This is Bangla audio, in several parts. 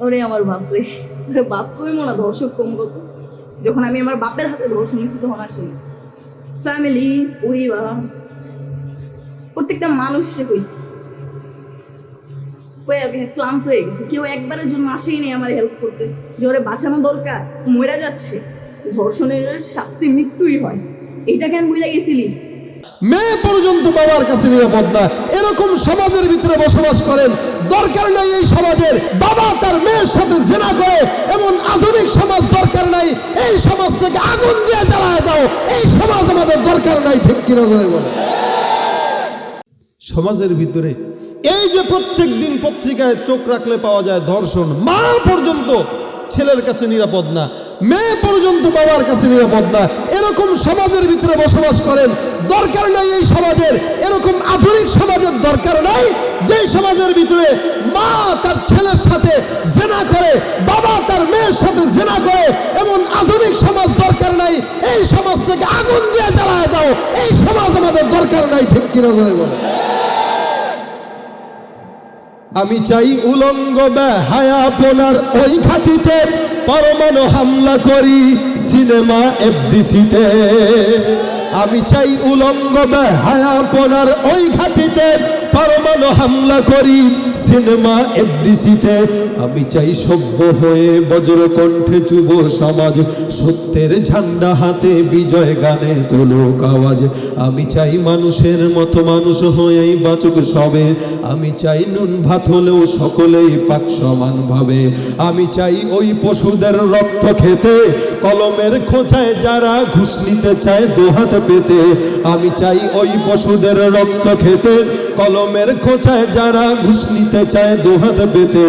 ওরে আমার বাপরে। বাপ কই মনে ধর্ষক কম কত যখন আমি আমার বাপের হাতে ধর্ষণ নিয়েছি, তখন আসেনি ফ্যামিলি পরিবার, প্রত্যেকটা কইছি। কই আমি ক্লান্ত হয়ে গেছি। কেউ একবারের জন্য আসেই নেই আমার হেল্প করতে। ওরে বাঁচানো দরকার, মরে যাচ্ছে। ধর্ষণের শাস্তি মৃত্যুই হয়। এইটা কেন বুঝে গেছিলি? মেয়ে পর্যন্ত বাবার কাছে নিরাপদ না। এরকম সমাজের ভিতরে বসবাস করেন, দরকার নাই এই সমাজের। বাবা তার মেয়ের সাথে জেনা করে, এমন আধুনিক সমাজ দরকার নাই। এই সমাজটাকে আগুন দিয়ে জ্বালায় দাও। এই সমাজ আমাদের দরকার নাই, ঠিক কিনা ধরে বলে সমাজের ভিতরে এই যে প্রত্যেক দিন পত্রিকায় চোখ রাখলে পাওয়া যায় ধর্ষণ মা পর্যন্ত ছেলের কাছে নিরাপদ না, মেয়ে পর্যন্ত বাবার কাছে নিরাপদ না। এরকম সমাজের ভিতরে বসবাস করেন, দরকার নাই এই সমাজের। এরকম আধুনিক সমাজের দরকার নাই যে সমাজের ভিতরে মা তার ছেলের সাথে জেনা করে, বাবা তার মেয়ের সাথে জেনা করে, এমন আধুনিক সমাজ দরকার নাই। এই সমাজটাকে আগুন দিয়ে জ্বালায় দাও, এই সমাজ আমাদের দরকার নাই, ঠিক কিনা ধরে বলে? আমি চাই উলঙ্গ হায়াপনার ওই খাতিতে পরমাণু হামলা করি সিনেমা এফডিসিতে। আমি চাই উলঙ্গ হায়াপনার ওই ঘাটিতে পরমাণু হামলা করি, সিনেমা, এফডিসিতে। আমি চাই সভ্য হয়ে বজ্র কণ্ঠে যুব সমাজ, সত্যের ঝান্ডা হাতে বিজয় গানে তোলক আওয়াজ। আমি চাই মানুষের মতো মানুষ হয়েই বাঁচুক সবে। আমি চাই নুন ভাত হলেও সকলেই পাক সমান ভাবে। আমি চাই ওই পশুদের রক্ত খেতে, কলমের খোঁচায় যারা ঘুষ নিতে চায় দুহাত পেতে। আমি চাই ওই পশুদের রক্ত খেতে কলমের খোঁচায় যারা ঘুষ নিতে চায় দুহাত পেতে,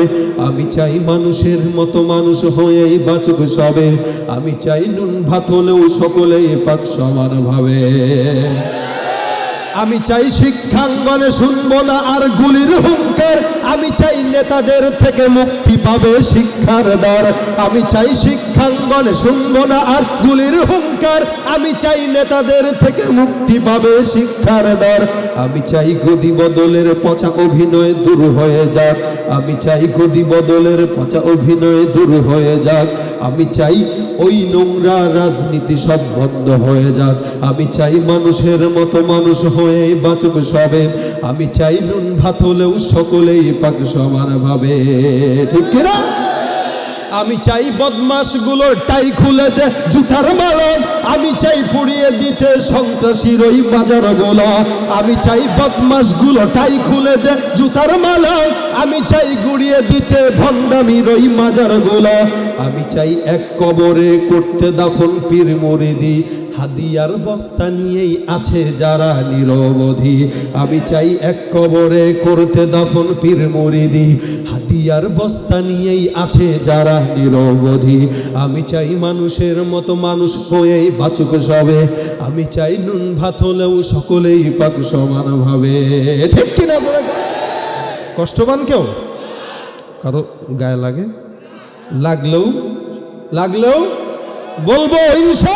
আমি চাই মানুষের মতো মানুষ হয়েই বাঁচুক সবে। আমি চাই নুন ভাত হলেও সকলে পাক সমান ভাবে। আমি চাই শিক্ষাঙ্গনে শুনব না আর গুলির হুঙ্কার। আমি চাই নেতাদের থেকে মুক্তি পাবে শিক্ষার দ্বার। আমি চাই শিক্ষাঙ্গনে শুনব না আর গুলির হুঙ্কার। আমি চাই নেতাদের থেকে মুক্তি পাবে শিক্ষার দর আমি চাই গদি বদলের পচা অভিনয় দূর হয়ে যাক। আমি চাই গদি বদলের পচা অভিনয় দূর হয়ে যাক। আমি চাই ওই নোংরা রাজনীতি সব বন্ধ হয়ে যাক। আমি চাই মানুষের মতো মানুষ হয়ে বাঁচুক সবে। আমি চাই নুন ভাত হলেও সকলেই পাক সমান ভাবে। ঠিক কিনা? আমি চাই বদমাসগুলোর টাই খুলে দে জুতার মালন। আমি চাই পুড়িয়ে দিতে সন্ত্রাসীর ওই গোলা আমি চাই বদমাসগুলো টাই খুলে দে জুতার মালন। আমি চাই গুড়িয়ে দিতে ভণ্ডামির ওই মাজার গোলা আমি চাই এক কবরে করতে দাফন পীর মরে মরিদি। হাদিয়ার বস্তা নিয়েই আছে যারা নিরবধি। আমি চাই এক কবরে করতে দাফন পীর মরে মরিদি। হাদিয়ার বস্তা নিয়েই আছে যারা নিরবধি। আমি চাই মানুষের মতো মানুষ হয়েই বাঁচুক সবে। আমি চাই নুন ভাত হলেও সকলেই পাক সমান ভাবে। ঠিক কিনা। কষ্টবান কেউ? কারও গায়ে লাগে? লাগলেও? লাগলেও? বলব ইনসা